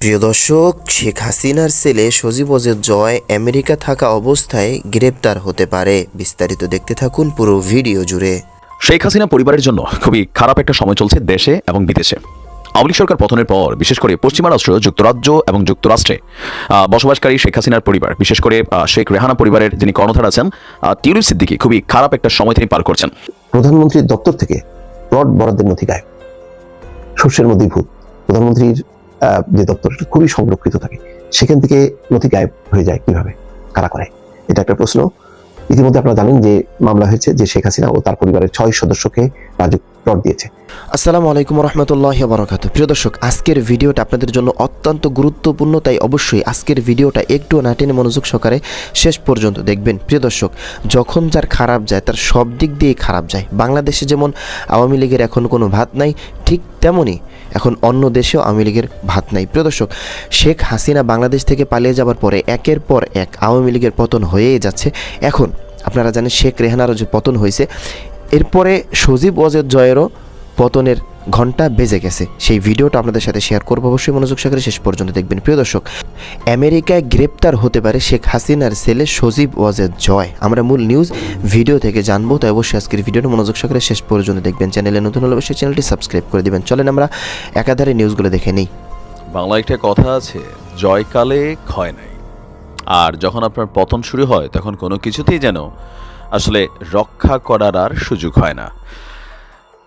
প্রিয় দর্শক শেখ হাসিনার ছেলে সজীব ওজের জয় আমেরিকা থাকা অবস্থায় গ্রেপ্তার হতে পারে। বিস্তারিত দেখতে থাকুন পুরো ভিডিও জুড়ে। শেখ হাসিনা পরিবারের জন্য খুবই খারাপ একটা সময় চলছে দেশে এবং বিদেশে। আওয়ামী সরকার পতনের পর বিশেষ করে পশ্চিমা রাষ্ট্র যুক্তরাজ্য এবং যুক্তরাষ্ট্রে বসবাসকারী শেখ হাসিনার পরিবার বিশেষ করে আহ, শেখ রেহানা পরিবারের যিনি কর্ণধার আছেন টিউলিপ সিদ্দিকি খুবই খারাপ একটা সময় তিনি পার করছেন। প্রধানমন্ত্রীর দপ্তর থেকে প্লট বরাদ্দের নথি গায়েব। শস্যের মধ্যেই ভূত। প্রধানমন্ত্রীর যে দপ্তর খুবই সংরক্ষিত থাকে, সেখান থেকে নথি গায়েব হয়ে যায় কীভাবে, কারা করে? এটা একটা প্রশ্ন। ইতিমধ্যে আপনারা জানেন যে মামলা হয়েছে যে শেখ হাসিনা ও তার পরিবারের ছয় সদস্যকে রাজুক প্লট দিয়েছে। আসসালামু আলাইকুম রহমতুল্লাহ বরকাত প্রিয় দর্শক, আজকের ভিডিওটা আপনাদের জন্য অত্যন্ত গুরুত্বপূর্ণ, তাই অবশ্যই আজকের ভিডিওটা একটু না টেনে মনোযোগ সহকারে শেষ পর্যন্ত দেখবেন। প্রিয় দর্শক, যখন যার খারাপ যায়, তার সব দিক দিয়েই খারাপ যায়। বাংলাদেশে যেমন আওয়ামী লীগের এখন কোনো ভাত নাই, ঠিক তেমনই এখন অন্য দেশেও আওয়ামী লীগের ভাত নাই। প্রিয় দর্শক, শেখ হাসিনা বাংলাদেশ থেকে পালিয়ে যাওয়ার পরে একের পর এক আওয়ামী লীগের পতন হয়েই যাচ্ছে। এখন আপনারা জানেন শেখ রেহানারও যে পতন হয়েছে এরপরে সজীব ওয়াজেদ জয়েরও পতনের ঘণ্টা বেজে গেছে। সেই ভিডিওটা আপনাদের সাথে শেয়ার করব। অবশ্যই মনোযোগ সহকারে শেষ পর্যন্ত দেখবেন। প্রিয় দর্শক, আমেরিকায় গ্রেপ্তার হতে পারে শেখ হাসিনার ছেলে সজীব ওয়াজেদ জয়। আমরা মূল নিউজ ভিডিও থেকে জানব, তাই অবশ্যই আজকের ভিডিওটা মনোযোগ সহকারে শেষ পর্যন্ত দেখবেন। চ্যানেলে নতুন হলে অবশ্যই চ্যানেলটি সাবস্ক্রাইব করে দিবেন। চলেন আমরা একাধারে নিউজগুলো দেখে নিই। বাংলা একটা কথা আছে, জয়কালে ক্ষয় নাই। আর যখন আপনার পতন শুরু হয়, তখন কোনো কিছুতেই যেন আসলে রক্ষা করার আর সুযোগ হয় না।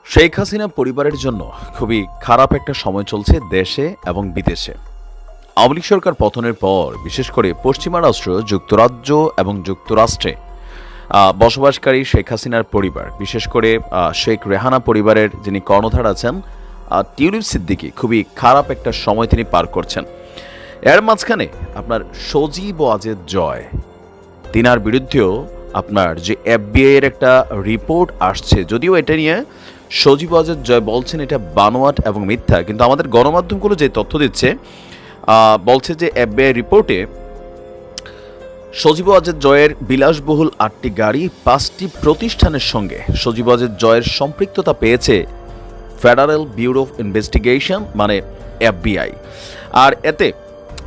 শেখ হাসিনা পরিবারের জন্য খুবই খারাপ একটা সময় চলছে দেশে এবং বিদেশে। আওয়ামী সরকার পতনের পর, বিশেষ করে পশ্চিমা রাষ্ট্র, যুক্তরাজ্য এবং যুক্তরাষ্ট্রে বসবাসকারী শেখ হাসিনার পরিবার, বিশেষ করে শেখ রেহানা পরিবারের যিনি কর্ণধার আছেন টিউলিপ সিদ্দিকি খুবই খারাপ একটা সময় তিনি পার করছেন। এর মাঝখানে আপনার সজীব ওয়াজেদ জয়, তিনার বিরুদ্ধেও আপনার যে এফবিআই এর একটা রিপোর্ট আসছে, যদিও এটা নিয়ে সজীব ওয়াজেদ জয় বলছেন এটা বানোয়াট এবং মিথ্যা, কিন্তু আমাদের গণমাধ্যমগুলো যে তথ্য দিচ্ছে বলছে যে এফবিআই রিপোর্টে সজীব ওয়াজেদ জয়ের বিলাসবহুল আটটি গাড়ি পাঁচটি প্রতিষ্ঠানের সঙ্গে সজীব ওয়াজেদ জয়ের সম্পৃক্ততা পেয়েছে ফেডারেল ব্যুরো অফ ইনভেস্টিগেশন মানে এফবিআই আর এতে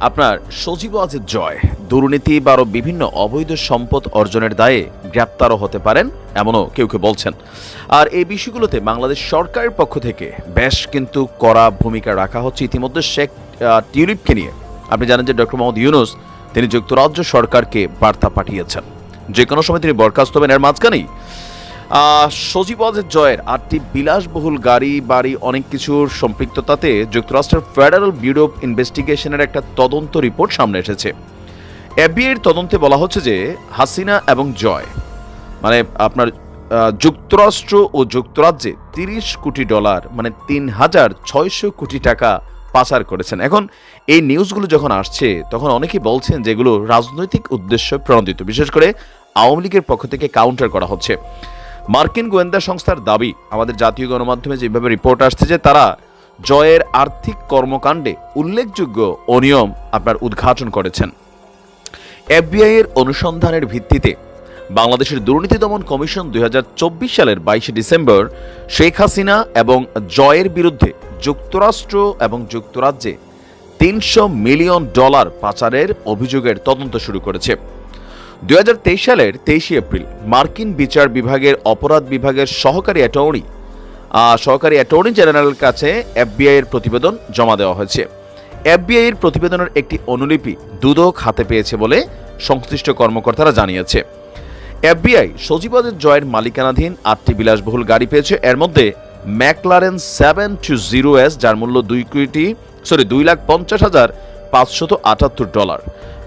আপনার সজীব ওয়াজেদ জয়। দুর্নীতি বা আরও বিভিন্ন অবৈধ সম্পদ অর্জনের দায়ে গ্রেপ্তারও হতে পারেন, এমনও কেউ কেউ বলছেন। আর এই বিষয়গুলোতে বাংলাদেশ সরকারের পক্ষ থেকে বেশ কিন্তু কড়া ভূমিকা রাখা হচ্ছে। ইতিমধ্যে শেখ টিউলিপকে নিয়ে। আপনি জানেন যে ডক্টর মোহাম্মদ ইউনুস, তিনি যুক্তরাজ্য সরকারকে বার্তা পাঠিয়েছেন। যে কোনো সময় তিনি বরখাস্ত হবেন, এর মাঝখানেই সজীব জয়ের আটটি বিলাসবহুল গাড়ি, বাড়ি, অনেক কিছুর সম্পৃক্ততাতে যুক্তরাষ্ট্রের ফেডারেল ব্যুরো অফ ইনভেস্টিগেশনের একটা তদন্ত রিপোর্ট সামনে এসেছে। এফবিআইয়ের তদন্তে বলা হচ্ছে যে হাসিনা এবং জয় মানে আপনার যুক্তরাষ্ট্র ও যুক্তরাজ্যে তিরিশ কোটি ডলার মানে তিন হাজার ছয়শো কোটি টাকা পাচার করেছেন। এখন এই নিউজগুলো যখন আসছে, তখন অনেকেই বলছেন যেগুলো রাজনৈতিক উদ্দেশ্যে প্রণোদিত, বিশেষ করে আওয়ামী লীগের পক্ষ থেকে কাউন্টার করা হচ্ছে। মার্কিন গোয়েন্দা সংস্থার দাবি, আমাদের জাতীয় গণমাধ্যমে যেভাবে রিপোর্ট আসছে যে তারা জয়ের আর্থিক কর্মকাণ্ডে উল্লেখযোগ্য অনিয়ম আপনার উদ্ঘাটন করেছেন। এফবিআই এর অনুসন্ধানের ভিত্তিতে বাংলাদেশের দুর্নীতি দমন কমিশন দুই হাজার চব্বিশ সালের বাইশে ডিসেম্বর শেখ হাসিনা এবং জয়ের বিরুদ্ধে যুক্তরাষ্ট্র এবং যুক্তরাজ্যে তিনশো মিলিয়ন ডলার পাচারের অভিযোগের তদন্ত শুরু করেছে। দুই সালের তেইশে এপ্রিল মার্কিন বিচার বিভাগের অপরাধ বিভাগের সহকারী অ্যাটর্নি সহকারী অ্যাটর্নি জেনারেলের কাছে এফবিআই এর প্রতিবেদন জমা দেওয়া হয়েছে। এফবিআই এর প্রতিবেদনের একটি অনুলিপি দুদক হাতে পেয়েছে বলে সংশ্লিষ্ট কর্মকর্তারা জানিয়েছে। এফবিআই সজীবাদের জয়ের মালিকানাধীন আটটি বিলাসবহুল গাড়ি পেয়েছে। এর মধ্যে McLaren seven two zero S, যার মূল্য দুই কোটি, সরি, দুই লাখ পঞ্চাশ হাজার পাঁচশত আটাত্তর dollar.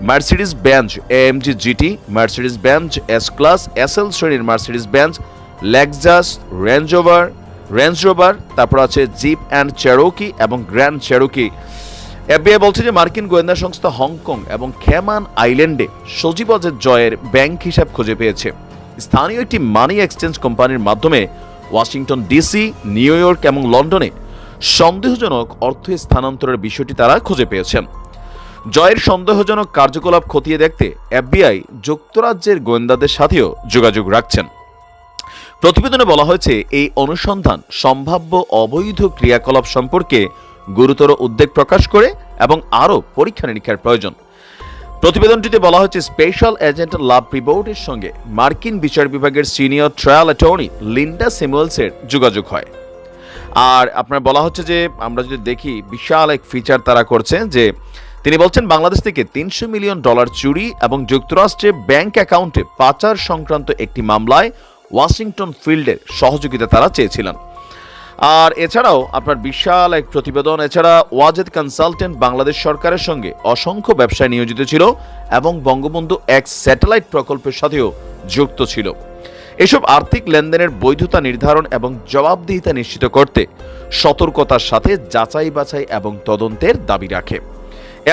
Mercedes Benz AMG GT Mercedes Benz S class SL শ্রেণির Mercedes Benz Lexus range over range rover তারপর আছে জিপ অ্যান্ড চেরোকি এবং গ্র্যান্ড চেরোকি এফবিআই বলছে যে মার্কিন গোয়েন্দা সংস্থা হংকং এবং খেমান আইল্যান্ডে সজীব অজের জয়ের ব্যাংক হিসাব খুঁজে পেয়েছে। স্থানীয় একটি মানি এক্সচেঞ্জ কোম্পানির মাধ্যমে ওয়াশিংটন ডিসি নিউ ইয়র্ক এবং লন্ডনে সন্দেহজনক অর্থ স্থানান্তরের বিষয়টি তারা খুঁজে পেয়েছেন। জয়ের সন্দেহজনক কার্যকলাপ খতিয়ে দেখতে এফবিআই যুক্তরাজ্যের গোয়েন্দাদের সাথেও যোগাযোগ রাখছেন। প্রতিবেদনে বলা হয়েছে, এই অনুসন্ধান সম্ভাব্য অবৈধ ক্রিয়াকলাপ সম্পর্কে গুরুতর উদ্বেগ প্রকাশ করে এবং আরও পরীক্ষা নিরীক্ষার প্রয়োজন। প্রতিবেদনটিতে বলা হয়েছে, স্পেশাল এজেন্ট লাভ রিবোর্টের সঙ্গে মার্কিন বিচার বিভাগের সিনিয়র ট্রায়াল অ্যাটর্নি লিন্ডা স্যামুয়েলসের যোগাযোগ হয়। আর আপনার বলা হচ্ছে যে, আমরা যদি দেখি, বিশাল এক ফিচার তারা করছে যে তিনি বলছেন, বাংলাদেশ থেকে তিনশো মিলিয়ন ডলার চুরি এবং যুক্তরাষ্ট্রে ব্যাংক অ্যাকাউন্টে পাচার সংক্রান্ত একটি মামলায় ওয়াশিংটন ফিল্ডের সহযোগিতা তারা চেয়েছিলেন। আর এছাড়াও আপনার বিশাল এক প্রতিবেদন, এছাড়া ওয়াজেদ কনসালটেন্ট বাংলাদেশ সরকারের সঙ্গে অসংখ্য ব্যবসায় নিয়োজিত ছিল এবং বঙ্গবন্ধু এক স্যাটেলাইট প্রকল্পের সাথেও যুক্ত ছিল। এসব আর্থিক লেনদেনের বৈধতা নির্ধারণ এবং জবাবদিহিতা নিশ্চিত করতে সতর্কতার সাথে যাচাই বাছাই এবং তদন্তের দাবি রাখে।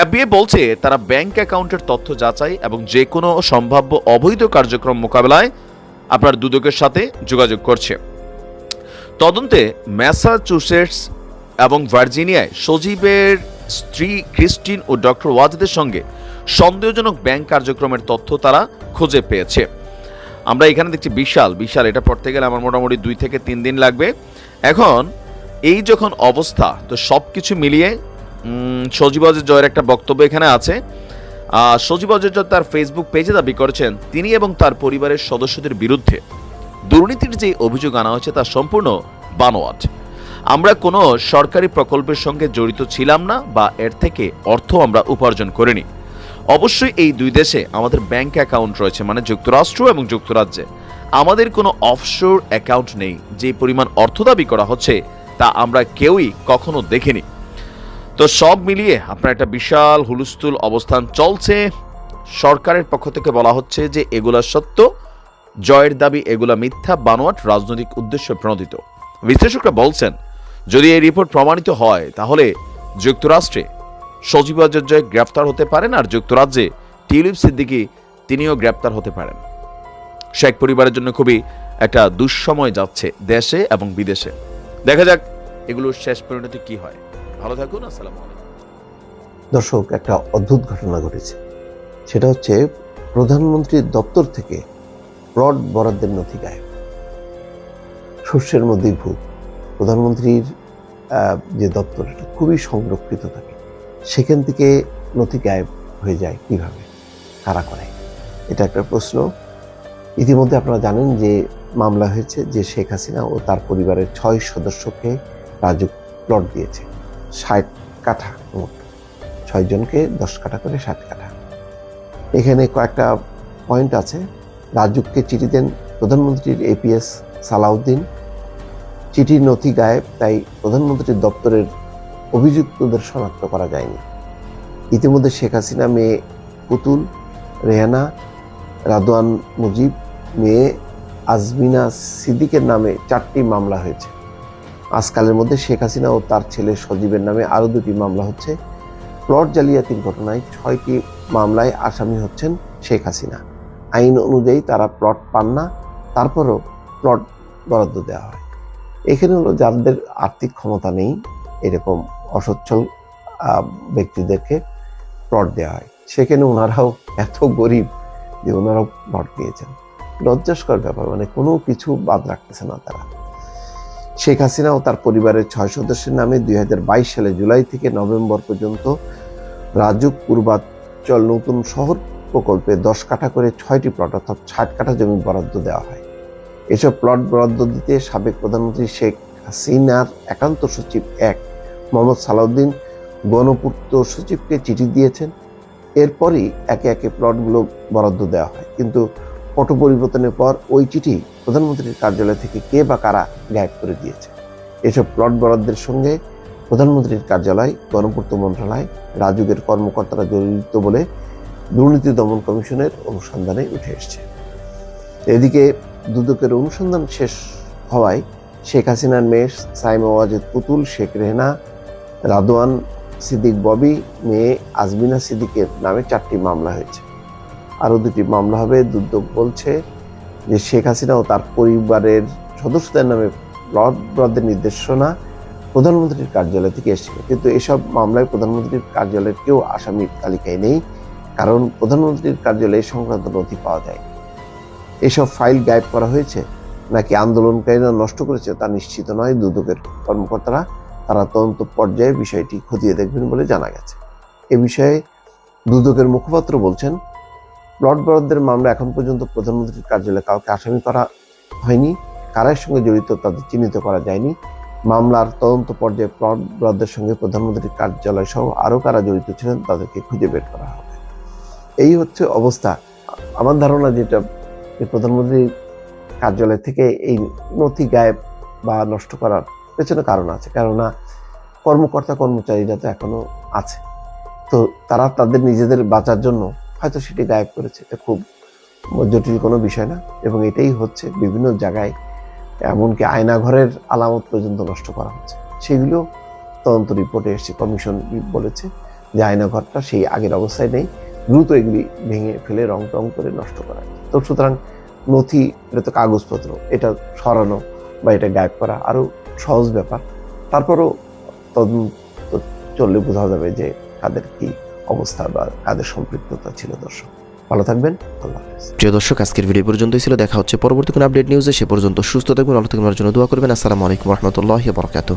এফবিএ বলছে, তারা ব্যাংক অ্যাকাউন্টের তথ্য যাচাই এবং যে কোনো সম্ভাব্য অবৈধ কার্যক্রম মোকাবেলায় আপনার দুদকের সাথে যোগাযোগ করছে। তদন্তে ম্যাসাচুসেটস এবং ভার্জিনিয়ায় সজীবের স্ত্রী ক্রিস্টিন ও ডক্টর ওয়াজেদের সঙ্গে সন্দেহজনক ব্যাংক কার্যক্রমের তথ্য তারা খুঁজে পেয়েছে। আমরা এখানে দেখছি বিশাল বিশাল, এটা পড়তে গেলে আমার মোটামুটি দুই থেকে তিন দিন লাগবে। এখন এই যখন অবস্থা, তো সব কিছু মিলিয়ে সজীব জয়ের একটা বক্তব্য এখানে আছে। সজীব অজয় জয় তার ফেসবুক পেজে দাবি করেছেন, তিনি এবং তার পরিবারের সদস্যদের বিরুদ্ধে। দুর্নীতির যে অভিযোগ আনা হয়েছে তা সম্পূর্ণ বানোয়াট। আমরা কোনো সরকারি প্রকল্পের সঙ্গে জড়িত ছিলাম না বা এর থেকে অর্থ আমরা উপার্জন করিনি। অবশ্যই এই দুই দেশে আমাদের ব্যাংক অ্যাকাউন্ট রয়েছে মানে যুক্তরাষ্ট্র এবং যুক্তরাজ্যে। আমাদের কোনো অফশোর অ্যাকাউন্ট নেই, যে পরিমাণ অর্থ দাবি করা হচ্ছে তা আমরা কেউই কখনো দেখিনি। তো সব মিলিয়ে আপনার একটা বিশাল হুলস্থুল অবস্থান চলছে। সরকারের পক্ষ থেকে বলা হচ্ছে যে এগুলা সত্য, জয়ের দাবি এগুলা মিথ্যা, বানোয়াট, রাজনৈতিক উদ্দেশ্যে প্রণোদিত। বিশ্লেষকরা বলছেন, যদি এই রিপোর্ট প্রমাণিত হয়, তাহলে যুক্তরাষ্ট্রে সজীব অজয় জয় গ্রেফতার হতে পারেন আর যুক্তরাজ্যে টিউলিপ সিদ্দিকি তিনিও গ্রেপ্তার হতে পারেন। শেখ পরিবারের জন্য খুবই একটা দুঃসময় যাচ্ছে দেশে এবং বিদেশে। দেখা যাক এগুলোর শেষ পরিণতি কি হয়। ভালো থাকুন, আসসালামু দর্শক, একটা অদ্ভুত ঘটনা ঘটেছে। সেটা হচ্ছে প্রধানমন্ত্রীর দপ্তর থেকে প্লট বরাদ্দের নথি গায়েব। শস্যের মধ্যেই ভূত। প্রধানমন্ত্রীর যে দপ্তর, এটা খুবই সংরক্ষিত থাকে। সেখান থেকে নথি গায়েব হয়ে যায় কীভাবে? কারা করে? এটা একটা প্রশ্ন। ইতিমধ্যে আপনারা জানেন যে মামলা হয়েছে যে শেখ হাসিনা ও তার পরিবারের ছয় সদস্যকে রাজুক প্লট দিয়েছে। ষাট কাঠা মোট। ছয় জনকে দশ কাঠা করে ষাট কাঠা। এখানে কয়েকটা পয়েন্ট আছে। রাজুককে চিঠি দেন প্রধানমন্ত্রীর এপিএস সালাউদ্দিন। চিঠির নথি গায়েব, তাই প্রধানমন্ত্রীর দপ্তরের অভিযুক্তদের শনাক্ত করা যায়নি। ইতিমধ্যে শেখ হাসিনা, মেয়ে পুতুল, রেহানা, রাদওয়ান মুজিব, মেয়ে আজমিনা সিদ্দিকের নামে চারটি মামলা হয়েছে। আজকালের মধ্যে শেখ হাসিনা ও তার ছেলে সজীবের নামে আরও দুটি মামলা হচ্ছে। প্লট জালিয়াতির ঘটনায় ছয়টি মামলায় আসামি হচ্ছেন শেখ হাসিনা। আইন অনুযায়ী তারা প্লট পান না, তারপরও প্লট বরাদ্দ দেওয়া হয়। এখানে হলো যাদের আর্থিক ক্ষমতা নেই, এরকম অসচ্ছল ব্যক্তিদেরকে প্লট দেওয়া হয়। সেখানে ওনারাও এত গরিব যে ওনারাও প্লট পেয়েছেন। লজ্জাস্কর ব্যাপার মানে কোনো কিছু বাদ রাখতেছে না তারা। শেখ হাসিনা ও তার পরিবারের ছয় সদস্যের নামে দুই হাজার বাইশ সালে জুলাই থেকে নভেম্বর পর্যন্ত রাজুক পূর্বাঞ্চল নতুন শহর প্রকল্পে দশ কাঠা করে ছয়টি প্লট অর্থাৎ ষাট কাঠা জমি বরাদ্দ দেওয়া হয়। এসব প্লট বরাদ্দ দিতে সাবেক প্রধানমন্ত্রী শেখ হাসিনার একান্ত সচিব এক মোহাম্মদ সালাউদ্দিন গণপূর্ত সচিবকে চিঠি দিয়েছেন। এরপরই একে একে প্লটগুলো বরাদ্দ দেওয়া হয়। কিন্তু পট পরিবর্তনের পর ওই চিঠি প্রধানমন্ত্রীর কার্যালয় থেকে কে বা কারা গায়েব করে দিয়েছে? এসব প্লট বরাদ্দের সঙ্গে প্রধানমন্ত্রীর কার্যালয়, গণপূর্ত মন্ত্রণালয় রাজুগের কর্মকর্তারা জড়িত বলে দুর্নীতি দমন কমিশনের অনুসন্ধানে উঠে এসেছে। এদিকে দুদকের অনুসন্ধান শেষ হওয়ায় শেখ হাসিনার মেয়ে সাইমা ওয়াজেদ পুতুল, শেখ রেহনা, রাদওয়ান সিদ্দিক ববি, মেয়ে আজমিনা সিদ্দিকের নামে চারটি মামলা হয়েছে। আরও দুটি মামলা হবে, দুদক বলছে যে শেখ হাসিনা ও তার পরিবারের সদস্যদের নামে প্লট ব্রদের নির্দেশনা প্রধানমন্ত্রীর কার্যালয় থেকে এসেছিল। কিন্তু এসব মামলায় প্রধানমন্ত্রীর কার্যালয়ের কেউ আসামির তালিকায় নেই, কারণ প্রধানমন্ত্রীর কার্যালয়ে সংক্রান্ত নথি পাওয়া যায় এসব ফাইল গায়েব করা হয়েছে, নাকি আন্দোলনকারীরা নষ্ট করেছে তা নিশ্চিত নয়। দুদকের কর্মকর্তারা, তারা তদন্ত পর্যায়ে বিষয়টি খতিয়ে দেখবেন বলে জানা গেছে। এ বিষয়ে দুদকের মুখপাত্র বলছেন প্লট বরাদ্দের মামলা এখন পর্যন্ত প্রধানমন্ত্রীর কার্যালয়ে কাউকে আসামি করা হয়নি কারের সঙ্গে জড়িত তাদের চিহ্নিত করা যায়নি। মামলার তদন্ত পর্যায়ে প্লট বরাদ্দের সঙ্গে প্রধানমন্ত্রীর কার্যালয় সহ আরও কারা জড়িত ছিলেন তাদেরকে খুঁজে বের করা হবে। এই হচ্ছে অবস্থা। আমার ধারণা যেটা, যে প্রধানমন্ত্রীর কার্যালয় থেকে এই নথি গায়েব বা নষ্ট করার পেছনে কারণ আছে, কেননা কর্মকর্তা কর্মচারীরা তো এখনও আছে। তো তারা তাদের নিজেদের বাঁচার জন্য হয়তো সেটি গায়েব করেছে। এটা খুব জটিল কোনো বিষয় না এবং এটাই হচ্ছে বিভিন্ন জায়গায় এমনকি আয়নাঘরের আলামত পর্যন্ত নষ্ট করা হচ্ছে। সেগুলো তদন্ত রিপোর্টে এসেছে। কমিশন বলেছে যে আয়নাঘরটা সেই আগের অবস্থায় নেই। দ্রুত এগুলি ভেঙে ফেলে, রং টং করে নষ্ট করা তো সুতরাং নথি, এটা তো কাগজপত্র, এটা সরানো বা এটা গায়েব করা আরও সহজ ব্যাপার। তারপরও তদন্ত চললে বোঝা যাবে যে কাদের কি অবস্থা বা কাদের সম্পৃক্ততা ছিল দর্শক। ভালো থাকবেন, আল্লাহ প্রিয় দর্শক, আজকের ভিডিও পর্যন্তই ছিল। দেখা হচ্ছে পরবর্তী কোনো আপডেট নিউজে সে পর্যন্ত সুস্থ থাকবেন, ভালো থাকবেন জন্য দোয়া করবেন। আসসালামু আলাইকুম রহমতুল্লাহ বরকাত